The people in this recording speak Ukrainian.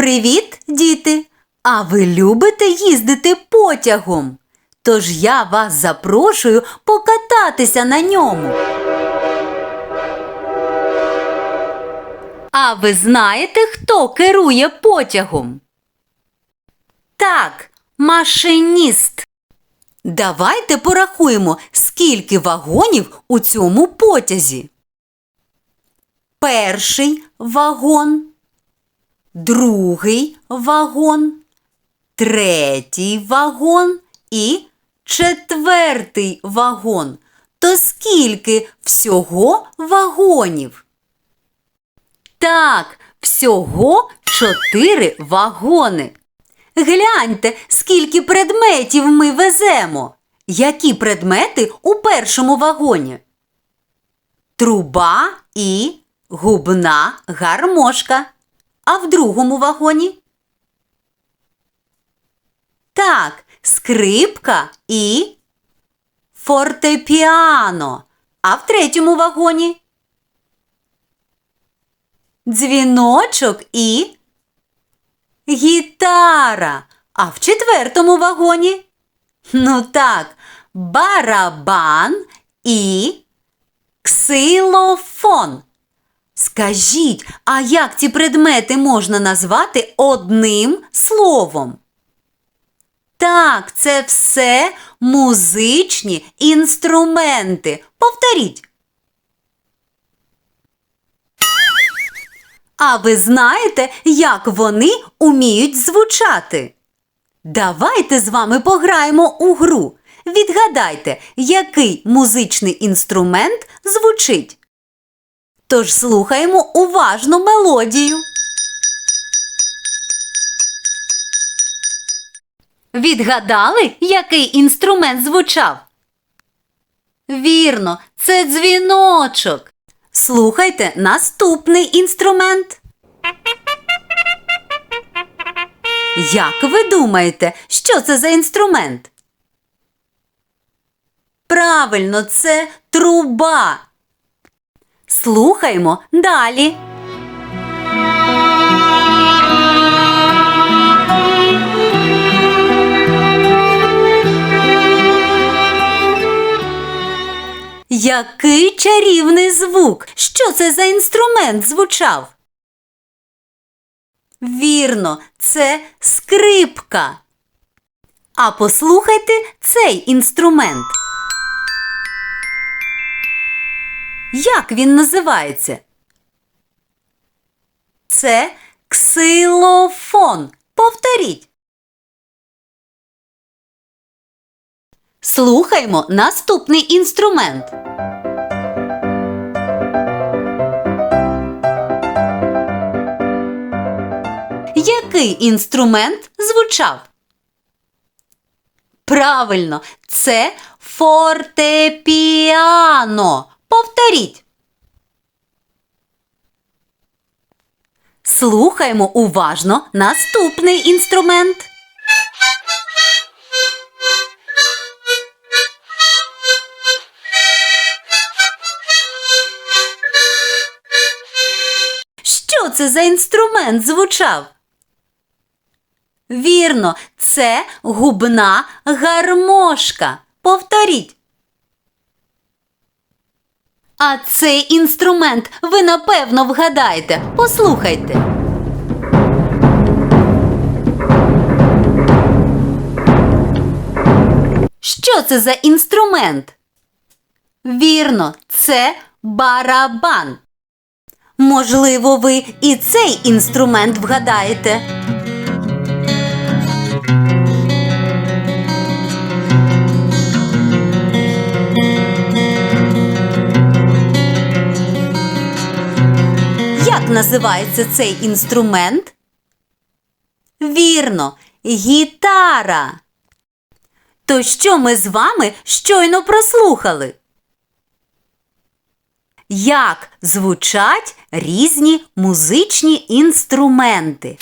Привіт, діти! А ви любите їздити потягом? Тож я вас запрошую покататися на ньому. А ви знаєте, хто керує потягом? Так, машиніст. Давайте порахуємо, скільки вагонів у цьому потязі. Перший вагон, другий вагон, третій вагон і четвертий вагон. То скільки всього вагонів? Так, всього чотири вагони. Гляньте, скільки предметів ми веземо. Які предмети у першому вагоні? Труба і губна гармошка. А в другому вагоні? Так, скрипка і фортепіано. А в третьому вагоні? Дзвіночок і гітара. А в четвертому вагоні? Ну так, барабан і ксилофон. Скажіть, а як ці предмети можна назвати одним словом? Так, це все музичні інструменти. Повторіть. А ви знаєте, як вони уміють звучати? Давайте з вами пограємо у гру. Відгадайте, який музичний інструмент звучить. Тож слухаємо уважно мелодію. Відгадали, який інструмент звучав? Вірно, це дзвіночок. Слухайте наступний інструмент. Як ви думаєте, що це за інструмент? Правильно, це труба. Слухаймо далі. Який чарівний звук! Що це за інструмент звучав? Вірно, це скрипка. А послухайте цей інструмент. Як він називається? Це ксилофон. Повторіть. Слухаймо наступний інструмент. Який інструмент звучав? Правильно, це фортепіано. Повторіть. Слухаймо уважно наступний інструмент. Що це за інструмент звучав? Вірно, це губна гармошка. Повторіть. А цей інструмент ви напевно вгадаєте. Послухайте. Що це за інструмент? Вірно, це барабан. Можливо, ви і цей інструмент вгадаєте. Називається цей інструмент? Вірно, гітара. То що ми з вами щойно прослухали? Як звучать різні музичні інструменти?